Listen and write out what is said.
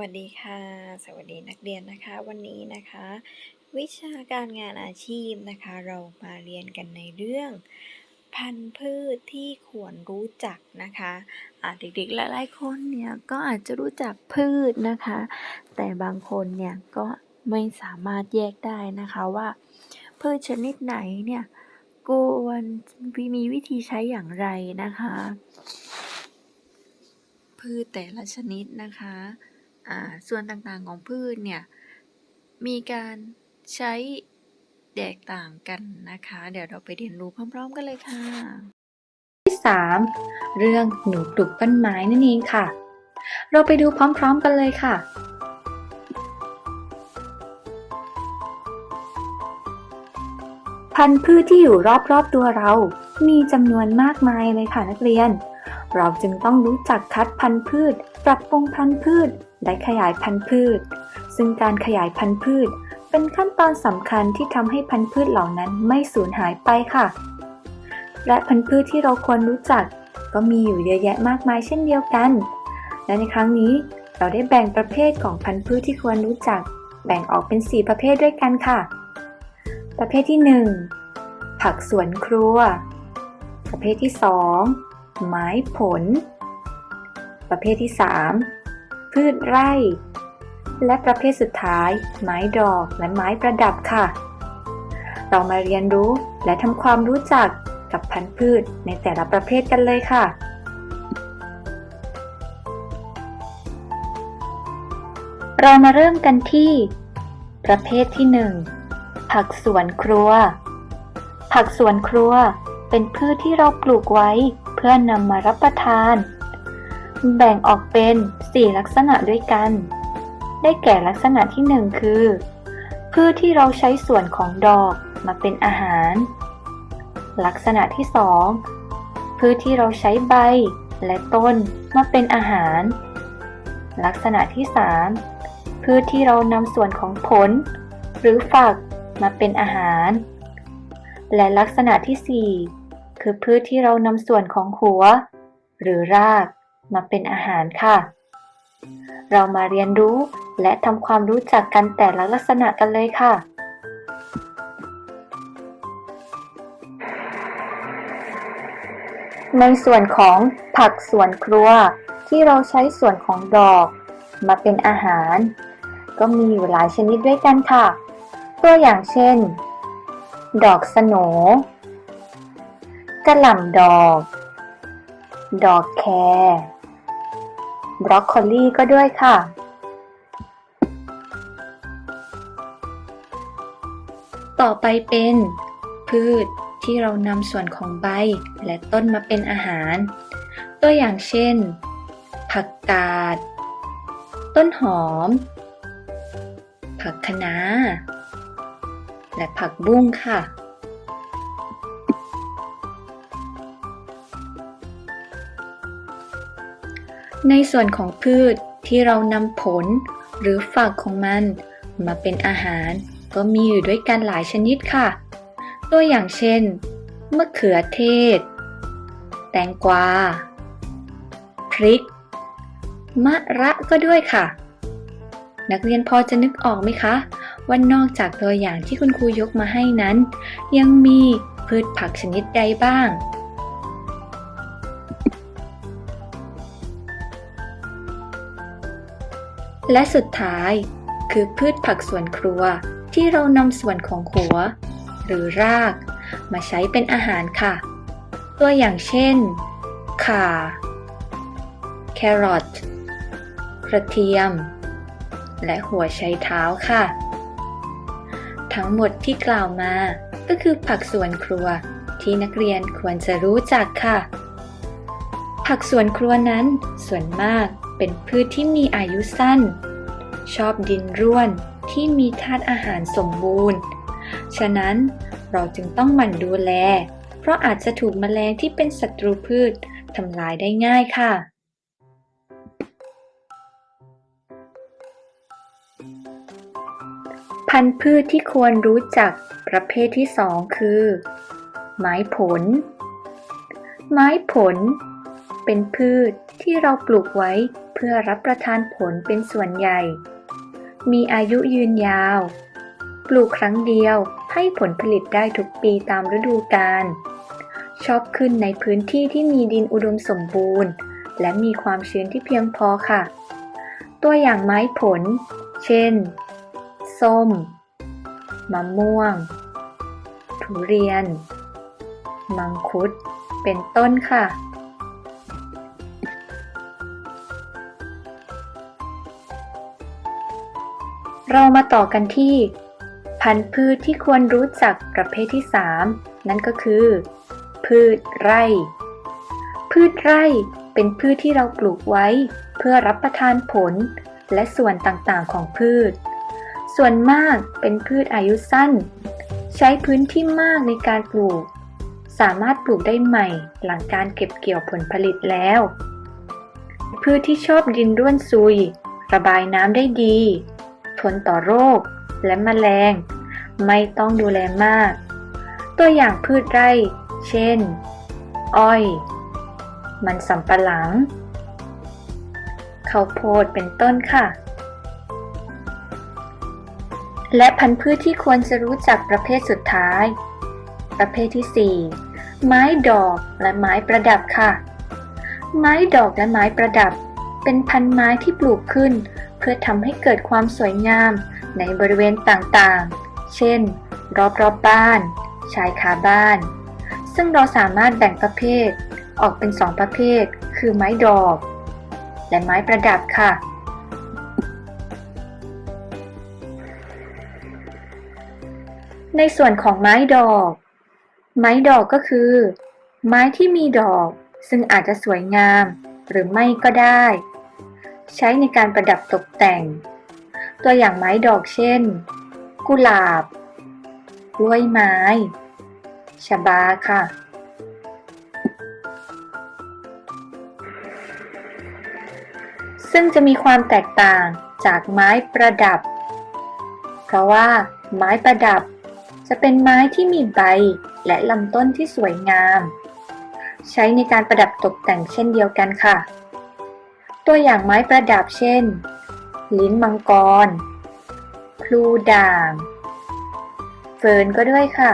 วัสดีค่ะ สวัสดีนักเรียนนะคะ วันนี้นะคะ วิชาการงานอาชีพนะคะ เรามาเรียนกันในเรื่อง พันธุ์พืชที่ควรรู้จักนะคะอะเด็กๆหลายๆคนเนี่ยก็อาจจะรู้จักพืชนะคะ แต่บางคนเนี่ยก็ไม่สามารถแยกได้นะคะว่า พืชชนิดไหนเนี่ยควรมีวิธีใช้อย่างไรนะคะ พืชแต่ละชนิดนะคะ ส่วนต่างๆของพืชเนี่ย มีการใช้แตกต่างกันนะคะ เดี๋ยวเราไปเรียนรู้พร้อม ๆ กันเลยค่ะ ที่ 3 เรื่องหนูปลูกต้นไม้นั่นเองค่ะ เราไปดูพร้อม ๆ กันเลยค่ะพันธุ์พืชที่อยู่รอบๆตัวเรา มีจำนวนมากมายเลยค่ะนักเรียน เราจึงต้องรู้จักคัดพันธุ์พืช ปรับปรุงพันธุ์พืชและขยายพันธุ์พืช ซึ่งการขยายพันธุ์พืช เป็นขั้นตอนสำคัญที่ทำให้พันธุ์พืชเหล่านั้นไม่สูญหายไปค่ะ และพันธุ์พืชที่เราควรรู้จัก ก็มีอยู่เยอะแยะมากมายเช่นเดียวกัน และในครั้งนี้เราได้แบ่งประเภทของพันธุ์พืชที่ควรรู้จัก แบ่งออกเป็น 4 ประเภทด้วยกันค่ะ ประเภทที่ 1 ผักสวนครัว ประเภทที่ 2 ไม้ผล ประเภทที่ 3 พืชไร่ และประเภทสุดท้าย ไม้ดอกและไม้ประดับค่ะ เรามาเรียนรู้และทำความรู้จักกับพันธุ์พืชในแต่ละประเภทกันเลยค่ะ เรามาเริ่มกันที่ ประเภทที่ 1 ผักสวนครัว ผักสวนครัวเป็นพืชที่เราปลูกไว้เพื่อนำมารับประทาน แบ่งออกเป็น 4 ลักษณะด้วยกัน ได้แก่ลักษณะที่ 1 คือ พืชที่เราใช้ส่วนของดอกมาเป็นอาหาร ลักษณะที่ 2 พืชที่เราใช้ใบและต้นมาเป็นอาหาร ลักษณะที่ 3 พืชที่เรานำส่วนของผล หรือฝักมาเป็นอาหาร และลักษณะที่ 4 คือพืชที่เรานำส่วนของหัว หรือราก มาเป็นอาหารค่ะ เรามาเรียนรู้และทำความรู้จักกันแต่ละลักษณะกันเลยค่ะ ในส่วนของผักสวนครัวที่เราใช้ส่วนของดอก มาเป็นอาหาร ก็มีอยู่หลายชนิดด้วยกันค่ะ ตัวอย่างเช่น ดอกสโนกระหล่ำดอก ดอกแคร บรอกโคลีก็ด้วยค่ะ ต่อไปเป็น พืชที่เรานำส่วนของใบและต้นมาเป็นอาหาร ตัวอย่างเช่น ผักกาด ต้นหอม ผักคะน้า และผักบุ้งค่ะ ในส่วนของพืชที่เรานำผลหรือฝักของมัน มาเป็นอาหารก็มีอยู่ด้วยกันหลายชนิดค่ะ ตัวอย่างเช่น มะเขือเทศ แตงกวา พริก มะระก็ด้วยค่ะ นักเรียนพอจะนึกออกไหมคะ ว่านอกจากตัวอย่างที่คุณครูยกมาให้นั้น ยังมีพืชผักชนิดใดบ้าง และสุดท้ายคือพืชผักสวนครัวที่เรานำส่วนของหัว หรือราก มาใช้เป็นอาหารค่ะ ตัวอย่างเช่น ข่า แครอท กระเทียม และหัวไชเท้าค่ะ ทั้งหมดที่กล่าวมาก็คือผักสวนครัวที่นักเรียนควรจะรู้จักค่ะ ผักสวนครัวนั้นส่วนมาก เป็นพืชที่มีอายุสั้น ชอบดินร่วนที่มีธาตุอาหารสมบูรณ์ ฉะนั้นเราจึงต้องหมั่นดูแล เพราะอาจจะถูกแมลงที่เป็นศัตรูพืชทำลายได้ง่ายค่ะ พันธุ์พืชที่ควรรู้จักประเภทที่ 2 คือ ไม้ผล ไม้ผล เป็นพืชที่เราปลูกไว้เพื่อรับประทานผลเป็นส่วนใหญ่ มีอายุยืนยาว ปลูกครั้งเดียวให้ผลผลิตได้ทุกปีตามฤดูกาล ชอบขึ้นในพื้นที่ที่มีดินอุดมสมบูรณ์ และมีความชื้นที่เพียงพอค่ะ ตัวอย่างไม้ผล เช่น ส้ม มะม่วง ทุเรียน มังคุด เป็นต้นค่ะ เรามาต่อกันที่ พันธุ์พืชที่ควรรู้จักประเภทที่ 3 นั่นก็คือ พืชไร่ พืชไร่เป็นพืชที่เราปลูกไว้ เพื่อรับประทานผล และส่วนต่างๆของพืช ส่วนมากเป็นพืชอายุสั้น ใช้พื้นที่มากในการปลูก สามารถปลูกได้ใหม่หลังการเก็บเกี่ยวผลผลิตแล้ว พืชที่ชอบดินร่วนซุย ระบายน้ำได้ดี ทนต่อโรค และแมลง ไม่ต้องดูแลมาก ตัวอย่างพืชไร่ เช่น อ้อย มันสำปะหลังข้าวโพดเป็นต้นค่ะ และพันธุ์พืชที่ควรจะรู้จักประเภทสุดท้าย ประเภทที่ 4 ไม้ดอกและไม้ประดับค่ะ ไม้ดอกและไม้ประดับ เป็นพันไม้ที่ปลูกขึ้น เพื่อทำให้เกิดความสวยงามในบริเวณต่างๆ เช่น รอบๆบบ้าน ชายคาบ้าน ซึ่งเราสามารถแบ่งประเภท ออกเป็นสองประเภท คือไม้ดอก และไม้ประดับค่ะ ในส่วนของไม้ดอก ไม้ดอกก็คือ ไม้ที่มีดอกซึ่งอาจจะสวยงามหรือไม่ก็ได้ ใช้ในการประดับตกแต่ง ตัวอย่างไม้ดอกเช่น กุหลาบกล้วยไม้ชบาค่ะ ซึ่งจะมีความแตกต่างจากไม้ประดับ เพราะว่าไม้ประดับจะเป็นไม้ที่มีใบและลำต้นที่สวยงาม ใช้ในการประดับตกแต่งเช่นเดียวกันค่ะ ตัวอย่างไม้ประดับเช่น ลิ้นมังกร พลูด่าง เฟิร์นก็ด้วยค่ะ